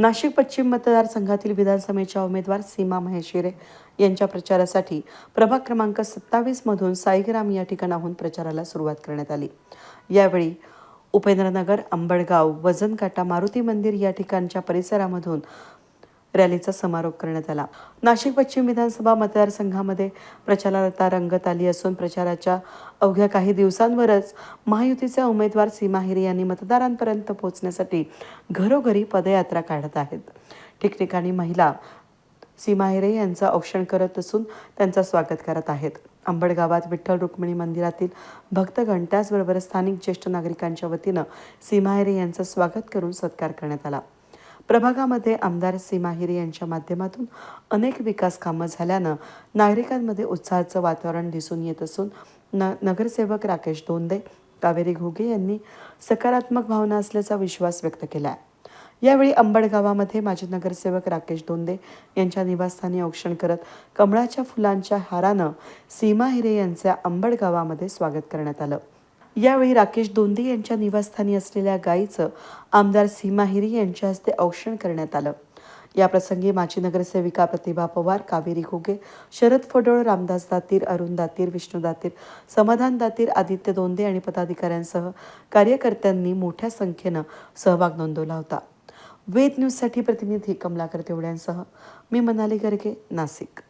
नाशिक पश्चिम मतदारसंघातील विधानसभेच्या उमेदवार सीमा महेशिरे यांच्या प्रचारासाठी प्रभाग क्रमांक सत्तावीसमधून साईग्राम या ठिकाणाहून प्रचाराला सुरुवात करण्यात आली. यावेळी उपेंद्रनगर आंबडगाव वजनकाटा मारुती मंदिर या ठिकाणच्या परिसरामधून रॅलीचा समारोप करण्यात आला. नाशिक पश्चिम विधानसभा मतदारसंघामध्ये प्रचाराला रंगत आली असून प्रचाराच्या अवघ्या काही दिवसांवरच महायुतीचे उमेदवार सीमा हिरे यांनी मतदारांपर्यंत पोहोचण्यासाठी घरोघरी पदयात्रा काढत आहेत. ठिकठिकाणी महिला सीमा हिरे यांचं औक्षण करत असून त्यांचं स्वागत करत आहेत. आंबडगावात विठ्ठल रुक्मिणी मंदिरातील भक्तगण त्याचबरोबर स्थानिक ज्येष्ठ नागरिकांच्या वतीनं सीमा हिरे यांचं स्वागत करून सत्कार करण्यात आला. प्रभागामध्ये आमदार सीमा हिरे यांच्या माध्यमातून अनेक विकास कामं झाल्यानं नागरिकांमध्ये उत्साहाचं वातावरण दिसून येत असून न नगरसेवक राकेश दोंदे कावेरी घोगे यांनी सकारात्मक भावना असल्याचा विश्वास व्यक्त केला आहे यावेळी अंबड गावामध्ये माजी नगरसेवक राकेश दोंदे यांच्या निवासस्थानी औक्षण करत कमळाच्या फुलांच्या हारानं सीमा हिरे यांच्या अंबड गावामध्ये स्वागत करण्यात आलं. यावेळी राकेश दोंदे यांच्या निवासस्थानी असलेल्या गायीचं आमदार सीमा हिरी यांच्या हस्ते औक्षण करण्यात आलं. या प्रसंगी माजी नगरसेविका प्रतिभा पवार कावेरी घोगे शरद फडोळ रामदास दातीर अरुण दातीर विष्णू दातीर समाधान दातीर आदित्य दोंदे आणि पदाधिकाऱ्यांसह कार्यकर्त्यांनी मोठ्या संख्येनं सहभाग नोंदवला होता. वेद न्यूजसाठी प्रतिनिधी कमलाकर तेवड्यांसह मी मनाली गर्गे नाशिक.